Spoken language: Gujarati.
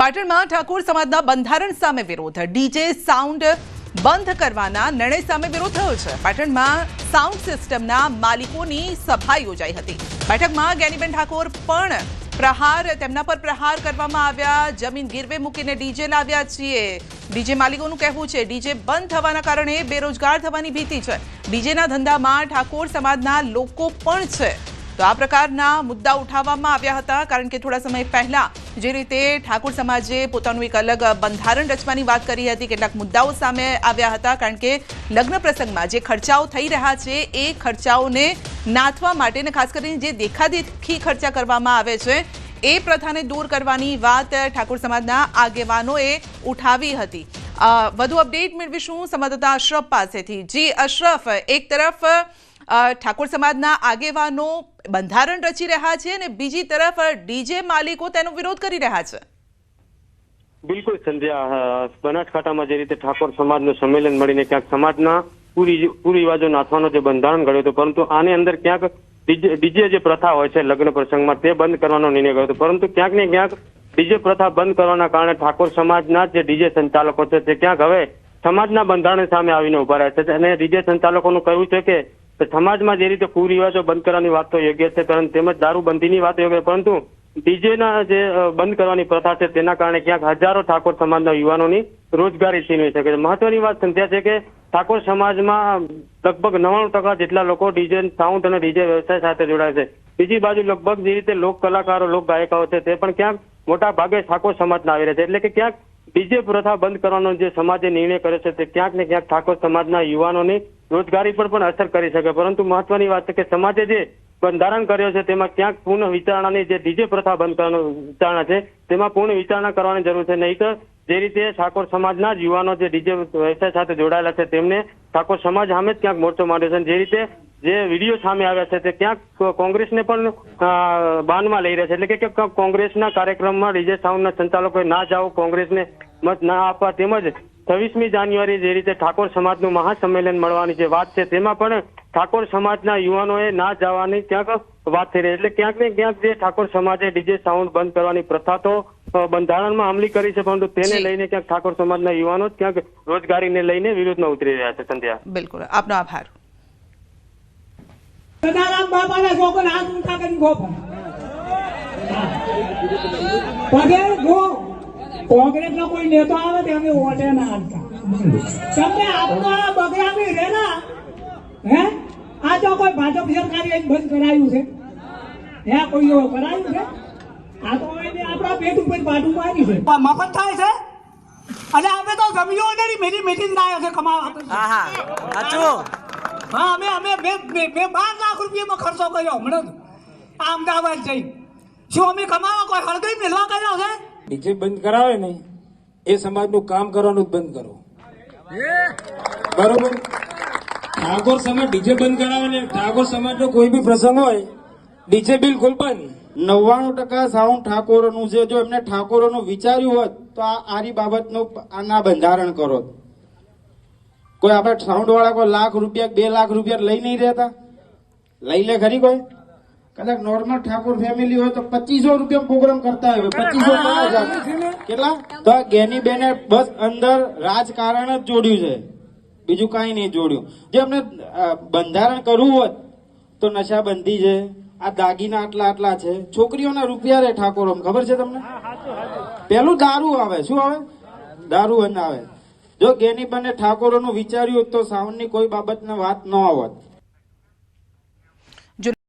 પાટણમાં ઠાકોર સમાજના બંધારણ સામે વિરોધ. ડીજે સાઉન્ડ બંધ કરવાના નિર્ણય સામે વિરોધ થયો છે. પાટણમાં સાઉન્ડ સિસ્ટમના માલિકોની સભા યોજાઈ હતી. બેઠકમાં જ્ઞાનીબેન ઠાકોર પણ પ્રહાર, તેમના પર પ્રહાર કરવામાં આવ્યા. જમીન ગીરવે મૂકીને ડીજે લાવ્યા છીએ. ડીજે માલિકોનું કહેવું છે, ડીજે બંધ થવાના કારણે બેરોજગાર થવાની ભીતિ છે. ડીજેના ધંધામાં ઠાકોર સમાજના લોકો પણ છે. તો આ પ્રકારના મુદ્દા ઉઠાવવામાં આવ્યા હતા, કારણ કે થોડા સમય પહેલા જે રીતે ઠાકોર સમાજે પોતાનું એક અલગ બંધારણ રચવાની વાત કરી હતી, કેટલાક મુદ્દાઓ સામે આવ્યા હતા, કારણ કે લગ્ન પ્રસંગમાં જે ખર્ચાઓ થઈ રહ્યા છે, એ ખર્ચાઓને નાથવા માટે અને ખાસ કરીને જે દેખાદેખી ખર્ચા કરવામાં આવે છે, એ પ્રથાને દૂર કરવાની વાત ઠાકોર સમાજના આગેવાનોએ ઉઠાવી હતી. વધુ અપડેટ મેળવીશું સંવાદદાતા અશરફ પાસેથી. જી, અશરફ, એક તરફ ઠાકોર સમાજના આગેવાનો બંધારણ રચી રહ્યા છે અને બીજી તરફ ડીજે માલિકો તેનો વિરોધ કરી રહ્યા છે. બિલકુલ, સંધ્યા. બનાસકાંઠામાં જે રીતે ઠાકોર સમાજનું સંમેલન મળીને ક્યાંક સમાજના કુરિવાજો નાથવાનો જે બંધારણ ઘડ્યો હતો, પરંતુ આની અંદર ક્યાંક ડીજે જે પ્રથા હોય છે લગ્ન પ્રસંગમાં, તે બંધ કરવાનો નિર્ણય કર્યો હતો. પરંતુ ક્યાંક ને ક્યાંક ડીજે પ્રથા બંધ કરવાના કારણે ઠાકોર સમાજના જે ડીજે સંચાલકો છે, તે ક્યાંક હવે સમાજના બંધારણ સામે આવીને ઊભા રહ્યા છે. અને ડીજે સંચાલકોનું કહેવું છે કે સમાજમાં જે રીતે કુરિવાજો બંધ કરવાની વાત તો યોગ્ય છે તેમજ દારૂબંધીની વાત યોગ્ય પરંતુ ડીજેના જે બંધ કરવાની પ્રથા છે, તેના કારણે ક્યાંક હજારો ઠાકોર સમાજના યુવાનોની રોજગારી છીનવી શકે છે. મહત્વની વાત સંધ્યા છે કે ઠાકોર સમાજમાં લગભગ નવ્વાણું ટકા જેટલા લોકો ડીજે, સાઉન્ડ અને ડીજે વ્યવસાય સાથે જોડાય છે. બીજી બાજુ લગભગ જે રીતે લોક કલાકારો, લોક ગાયકાઓ છે, તે પણ ક્યાંક મોટા ભાગે ઠાકોર સમાજના આવી રહ્યા છે. એટલે કે ક્યાંક ડીજે પ્રથા બંધ કરવાનો જે સમાજે નિર્ણય કર્યો છે, તે ક્યાંક ને ક્યાંક ઠાકોર સમાજના યુવાનોની રોજગારી પર પણ અસર કરી શકે. પરંતુ મહત્વની વાત છે કે સમાજે જે બંધારણ કર્યો છે, તેમાં ક્યાંક પૂર્ણ વિચારણાની જે ડીજે પ્રથા બંધ કરવાનો વિચારણા છે, તેમાં પૂર્ણ વિચારણા કરવાની જરૂર છે. નહીં તો જે રીતે ઠાકોર સમાજના જ યુવાનો જે ડીજે વ્યવસાય સાથે જોડાયેલા છે, તેમને ઠાકોર સમાજ સામે જ ક્યાંક મોરચો માંડ્યો છે જે રીતે જે વીડિયો સામે આવ્યા છે, તે ક્યાંક કોંગ્રેસને પણ બાનમાં લઈ રહ્યા છે. એટલે કે કોંગ્રેસના કાર્યક્રમમાં ડીજે સાઉન્ડના સંચાલકોએ ના જાઓ, કોંગ્રેસને મત ના આપવા તેમજ છવ્વીસમી જાન્યુઆરી જે રીતે ઠાકોર સમાજનું મહાસંમેલન મળવાની જે વાત છે તેમાં પણ ઠાકોર સમાજના યુવાનોએ ના જવાની ક્યાંક વાત થઈ રહી એટલે ક્યાંક ને ક્યાંક જે ઠાકોર સમાજે ડીજે સાઉન્ડ બંધ કરવાની પ્રથા તો બંધારણમાં અમલી કરી છે પરંતુ તેને લઈને ક્યાંક ઠાકોર સમાજના યુવાનો જ ક્યાંક રોજગારીને લઈને વિરોધમાં ઉતરી રહ્યા છે સંધ્યા. બિલકુલ. આપનો આભાર. સદારામ બાપાના છોકરા હાથ ઊંચા કરી ગોપો. પગે ગો કોંગ્રેસનો કોઈ નેતો આવે તો અમે વોટે ના આપતા. તમને આપવા બગડામી રે ના હે? આ તો કોઈ ભાજપ સરકારે એક બંધ કરાયું છે. હે કોઈ એવો કરાયું છે? આ તો એને આપણા પેટ ઉપર પાટું મારી છે. મફત થાય છે? અને અમે તો જમ્યો ને મેરી ના લાવ્યો છે કમાવા હા હા. સાચું. હા અમે અમે બે બે- બે બાર લાખ રૂપિયામાં ખર્ચો કર્યો હમણાં જ. આ અમદાવાદ જઈ. શું અમે કમાવા કોઈ હળગઈ મેળવા કર્યો છે? ડીજે બંધ કરાવે ને એ સમાજનું કામ કરવાનું જ બંધ કરો. બરોબર? ઠાકોર સમાજ ડીજે બંધ કરાવે ને ઠાકોર સમાજનો કોઈ બી પ્રસંગ હોય ડીજે બિલકુલ બંધ નવ્વાણું ટકા સાઉન્ડ ઠાકોરોનું છે જો એમને ઠાકોરોનું વિચાર્યું હોત તો આ આરી બાબતનું આના બંધારણ કરો. કોઈ આપણે સાઉન્ડ વાળા કોઈ લાખ રૂપિયા બે લાખ રૂપિયા લઈ નહીં રહેતા? લઈ લે ખરી કોઈ? કદાચ નોર્મલ ઠાકોર ફેમિલી હોય તો પચીસો રૂપિયા પ્રોગ્રામ કરતા હોય પચીસો કેટલા? તો ગેની બેને બસ અંદર રાજકારણ જ જોડ્યું છે. બીજું કાંઈ નહીં જોડ્યું. જે અમને બંધારણ કરવું હોત તો નશાબંધી છે આ દાગીના આટલા આટલા છે. છોકરીઓના રૂપિયા રે ઠાકોરો ખબર છે તમને? પેલું દારૂ આવે. શું આવે? દારૂ અને આવે. જો ગેની બને ઠાકોરોનું વિચાર્યું તો સાવનની કોઈ બાબતને વાત ન આવત